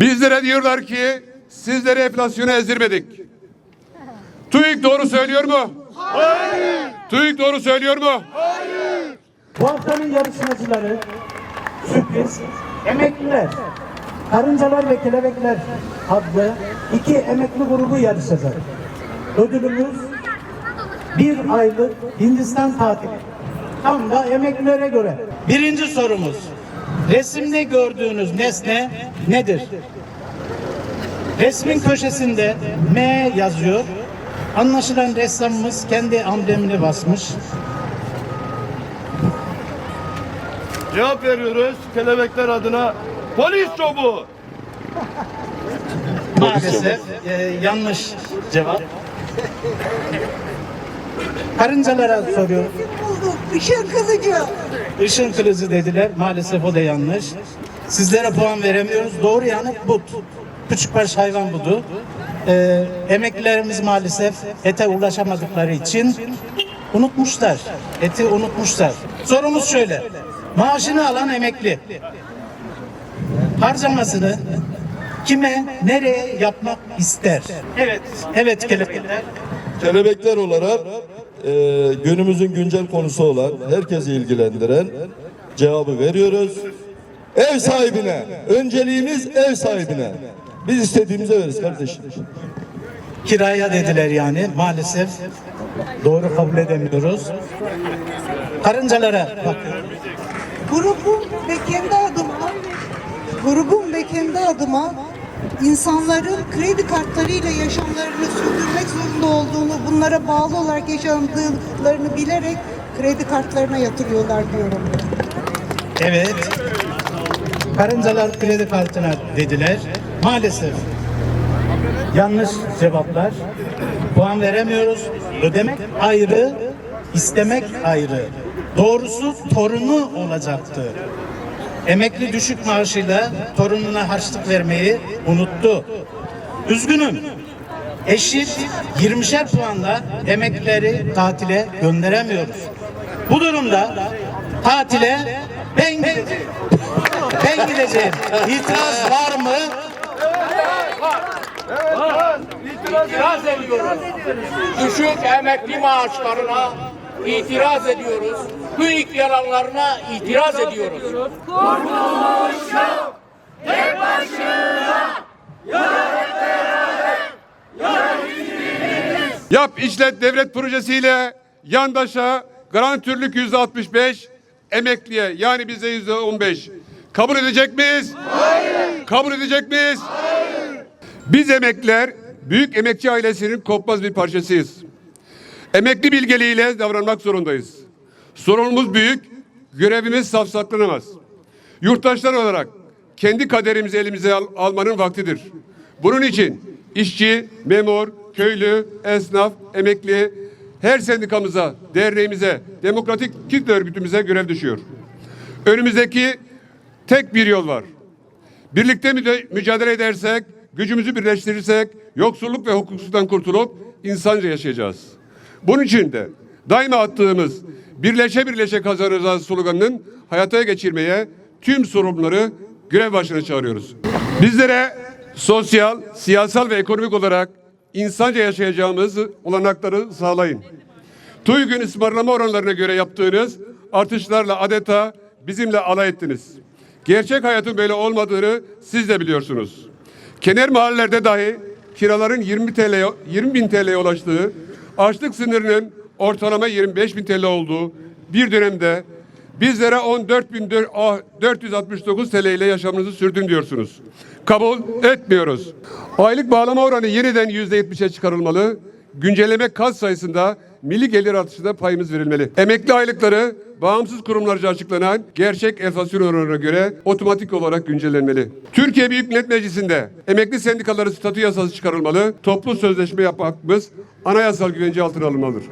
Bizlere diyorlar ki sizleri enflasyona ezdirmedik. TÜİK doğru söylüyor mu? Hayır. TÜİK doğru söylüyor mu? Bu haftanın yarışmacıları sürpriz emekliler. Karıncalar ve Kelebekler adlı iki emekli grubu yarışacak. Ödülümüz bir aylık Hindistan tatili. Tam da emeklilere göre. Birinci sorumuz. Resimde gördüğünüz nesne nedir? Resmin köşesinde M yazıyor. Anlaşılan ressamımız kendi amblemini basmış. Cevap veriyoruz kelebekler adına polis çobuğu. Maalesef e, yanlış cevap. Karıncalara soruyorum. Bulduk. Işın kılıcı. Işın kılıcı dediler. Maalesef o da yanlış. Sizlere puan veremiyoruz. Doğru yanıt but. Küçükbaş hayvan budu. E, emeklilerimiz maalesef ete ulaşamadıkları için unutmuşlar. Eti unutmuşlar. Sorumuz şöyle. Maaşını alan emekli harcamasını kime, nereye yapmak ister? Evet. Evet kelebekler. Kelebekler olarak e, günümüzün güncel konusu olan herkesi ilgilendiren cevabı veriyoruz. Ev sahibine. Önceliğimiz ev sahibine. Biz istediğimize veririz kardeşim. Kiraya dediler yani. Maalesef doğru kabul edemiyoruz. Karıncalara bak. Grubum ve kendi adıma grubum ve kendi adıma insanların kredi kartlarıyla yaşamlarını bunlara bağlı olarak yaşandıklarını bilerek kredi kartlarına yatırıyorlar diyorum. Evet. Karıncalar kredi kartına dediler. Maalesef yanlış cevaplar. Puan veremiyoruz. Ödemek ayrı, istemek ayrı. Doğrusu torunu olacaktı. Emekli düşük maaşıyla torununa harçlık vermeyi unuttu. Üzgünüm. Eşit 20'şer puanla emeklileri tatile gönderemiyoruz. Bu durumda tatile ben. Ben gideceğim. İtiraz var mı? İtiraz ediyoruz. Düşük emekli maaşlarına itiraz ediyoruz. TÜİK yalanlarına itiraz ediyoruz. Yap işlet devlet projesiyle yandaşa garantörlük yüzde 65, emekliye yani bize yüzde 15. Kabul edecek miyiz? Hayır. Kabul edecek miyiz? Hayır. Biz emekliler büyük emekçi ailesinin kopmaz bir parçasıyız. Emekli bilgeliğiyle davranmak zorundayız. Sorunumuz büyük, görevimiz safsaklanamaz. Yurttaşlar olarak kendi kaderimizi elimize al- almanın vaktidir. Bunun için işçi, memur, köylü, esnaf, emekli, her sendikamıza, derneğimize, demokratik kitle örgütümüze görev düşüyor. Önümüzdeki tek bir yol var. Birlikte mücadele edersek, gücümüzü birleştirirsek, yoksulluk ve hukuksuzdan kurtulup insanca yaşayacağız. Bunun için de daima attığımız birleşe birleşe kazanacağız sloganının hayata geçirmeye tüm sorumluları görev başına çağırıyoruz. Bizlere sosyal, siyasal ve ekonomik olarak insanca yaşayacağımız olanakları sağlayın. TÜİK'ün ısmarlama oranlarına göre yaptığınız artışlarla adeta bizimle alay ettiniz. Gerçek hayatın böyle olmadığını siz de biliyorsunuz. Kenar mahallelerde dahi kiraların 20 TL 20 bin TL'ye ulaştığı, açlık sınırının ortalama 25 bin TL olduğu bir dönemde bizlere 14 bin 469 TL ile yaşamınızı sürdün diyorsunuz. Kabul etmiyoruz. Aylık bağlama oranı yeniden yüzde 70'e çıkarılmalı. Güncelleme kat sayısında milli gelir artışında payımız verilmeli. Emekli aylıkları bağımsız kurumlarca açıklanan gerçek enflasyon oranına göre otomatik olarak güncellenmeli. Türkiye Büyük Millet Meclisi'nde emekli sendikaları statü yasası çıkarılmalı. Toplu sözleşme yapmamız anayasal güvence altına alınmalıdır.